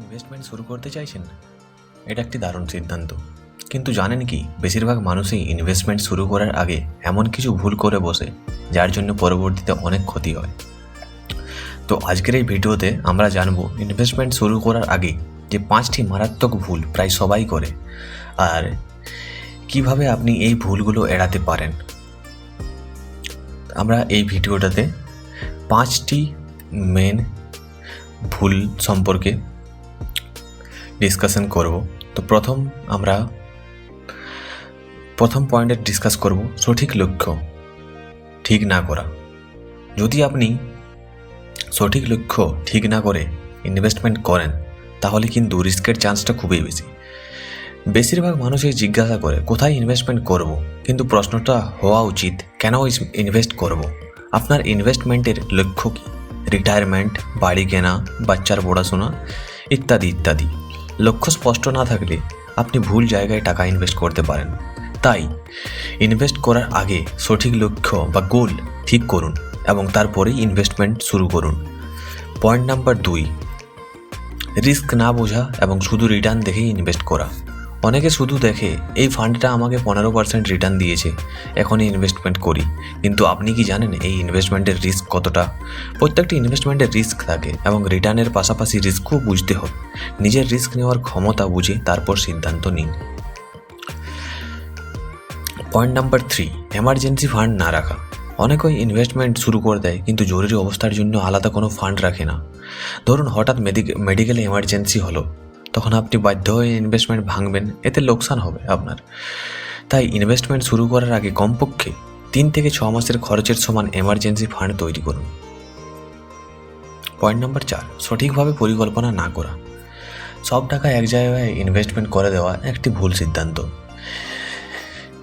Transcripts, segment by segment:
Investment শুরু করতে চাইছেন? এটা একটি দারুণ সিদ্ধান্ত। কিন্তু জানেন কি, বেশিরভাগ মানুষই ইনভেস্টমেন্ট শুরু করার আগে এমন কিছু ভুল করে বসে, যার জন্য পরবর্তীতে অনেক ক্ষতি হয়। তো আজকের এই ভিডিওতে আমরা জানব ইনভেস্টমেন্ট শুরু করার আগে যে পাঁচটি মারাত্মক ভুল প্রায় সবাই করে, আর কীভাবে আপনি এই ভুলগুলো এড়াতে পারেন। আমরা এই ভিডিওটাতে পাঁচটি মেন ভুল সম্পর্কে ডিসকাশন করব। তো প্রথম আমরা, প্রথম পয়েন্টে ডিসকাস করব সঠিক লক্ষ্য ঠিক না করা। যদি আপনি সঠিক লক্ষ্য ঠিক না করে ইনভেস্টমেন্ট করেন, তাহলে কিন্তু রিস্কের চান্সটা খুবই বেশি। বেশিরভাগ মানুষই জিজ্ঞাসা করে, কোথায় ইনভেস্টমেন্ট করব? কিন্তু প্রশ্নটা হওয়া উচিত, কেন ইনভেস্ট করব? আপনার ইনভেস্টমেন্টের লক্ষ্য কী? রিটায়ারমেন্ট বাড়ি কেনা, বাচ্চার পড়াশোনা, ইত্যাদি ইত্যাদি। লক্ষ্য স্পষ্ট না থাকলে আপনি ভুল জায়গায় টাকা ইনভেস্ট করতে পারেন। তাই ইনভেস্ট করার আগে সঠিক লক্ষ্য বা গোল ঠিক করুন এবং তারপরেই ইনভেস্টমেন্ট শুরু করুন। পয়েন্ট নাম্বার দুই রিস্ক না বোঝা এবং শুধু রিটার্ন দেখেই ইনভেস্ট করা। অনেকে শুধু দেখে, এই ফান্ডটা আমাকে পনেরো পার্সেন্ট রিটার্ন দিয়েছে, এখনই ইনভেস্টমেন্ট করি। কিন্তু আপনি কি জানেন এই ইনভেস্টমেন্টের রিস্ক কতটা? প্রত্যেকটি ইনভেস্টমেন্টের রিস্ক থাকে এবং রিটার্নের পাশাপাশি রিস্কও বুঝতে হবে। নিজের রিস্ক নেওয়ার ক্ষমতা বুঝে তারপর সিদ্ধান্ত নিন। Point number three emergency fund না রাখা। অনেকেই ইনভেস্টমেন্ট শুরু করে দেয়, কিন্তু জরুরি অবস্থার জন্য আলাদা কোনো ফান্ড রাখে না। ধরুন হঠাৎ মেডিকেল এমার্জেন্সি হলো। তখন আপনি বাধ্য হয়ে ইনভেস্টমেন্ট ভাঙবেন, এতে লোকসান হবে আপনার। তাই ইনভেস্টমেন্ট শুরু করার আগে কমপক্ষে তিন থেকে ছ মাসের খরচের সমান এমার্জেন্সি ফান্ড তৈরি করুন। পয়েন্ট নাম্বার চার, সঠিকভাবে পরিকল্পনা না করা। সব টাকা এক জায়গায় ইনভেস্টমেন্ট করে দেওয়া একটি ভুল সিদ্ধান্ত।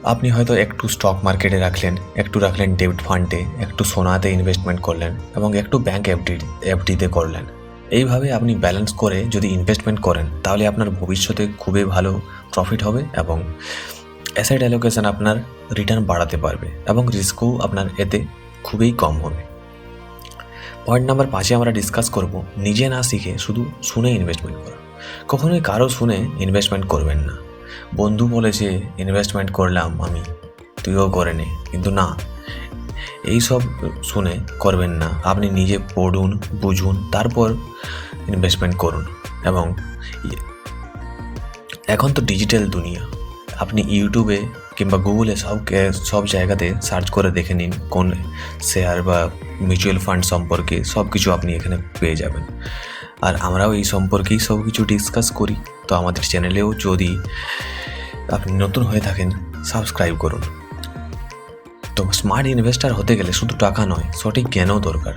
আপনি হয়তো একটু স্টক মার্কেটে রাখলেন, একটু রাখলেন ডেবিট ফান্ডে একটু সোনাতে ইনভেস্টমেন্ট করলেন এবং একটু ব্যাঙ্ক এফডি এফডিতে করলেন। এইভাবে আপনি ব্যালেন্স করে যদি ইনভেস্টমেন্ট করেন, তাহলে আপনার ভবিষ্যতে খুবই ভালো প্রফিট হবে এবং অ্যাসেট অ্যালোকেশন আপনার রিটার্ন বাড়াতে পারবে এবং রিস্কও আপনার এতে খুবই কম হবে। পয়েন্ট নাম্বার পাঁচে আমরা ডিসকাস করব, নিজে না শিখে শুধু শুনে ইনভেস্টমেন্ট করা। কখনোই কারও শুনে ইনভেস্টমেন্ট করবেন না। বন্ধু বলেছে ইনভেস্টমেন্ট করলাম আমি, তুইও করে নে। কিন্তু না এই সব শুনে করবেন না। আপনি নিজে পড়ুন, বুঝুন, তারপর ইনভেস্টমেন্ট করুন এবং এখন তো ডিজিটাল দুনিয়া। আপনি ইউটিউবে কিংবা গুগলে সব সব জায়গাতে সার্চ করে দেখে নিন কোন শেয়ার বা মিউচুয়াল ফান্ড সম্পর্কে সব কিছু আপনি এখানে পেয়ে যাবেন। আর আমরাও এই সম্পর্কেই সব কিছু ডিসকাস করি। তো আমাদের চ্যানেলেও যদি আপনি নতুন হয়ে থাকেন সাবস্ক্রাইব করুন। তো স্মার্ট ইনভেস্টার হতে গেলে শুধু টাকা নয়, সঠিক জ্ঞানও দরকার।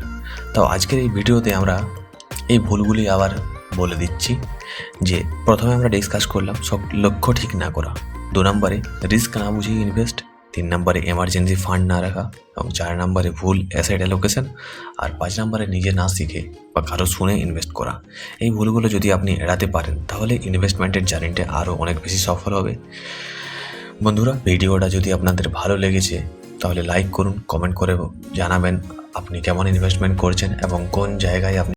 তাও আজকের এই ভিডিওতে আমরা এই ভুলগুলি আবার বলে দিচ্ছি যে প্রথমে আমরা ডিসকাস করলাম সব লক্ষ্য ঠিক না করা। দু নম্বরে রিস্ক না বুঝিয়ে ইনভেস্ট তিন নম্বরে এমার্জেন্সি ফান্ড না রাখা এবং চার নম্বরে ভুল অ্যাসেট অ্যালোকেশন আর পাঁচ নম্বরে নিজে না শিখে বা কারও শুনে ইনভেস্ট করা। এই ভুলগুলো যদি আপনি এড়াতে পারেন, তাহলে ইনভেস্টমেন্টের জার্নিটা আরও অনেক বেশি সফল হবে। বন্ধুরা, ভিডিওটা যদি আপনাদের ভালো লেগেছে তাহলে লাইক করুন কমেন্ট করে জানাবেন আপনি কেমন ইনভেস্টমেন্ট করছেন এবং কোন জায়গায় আপনি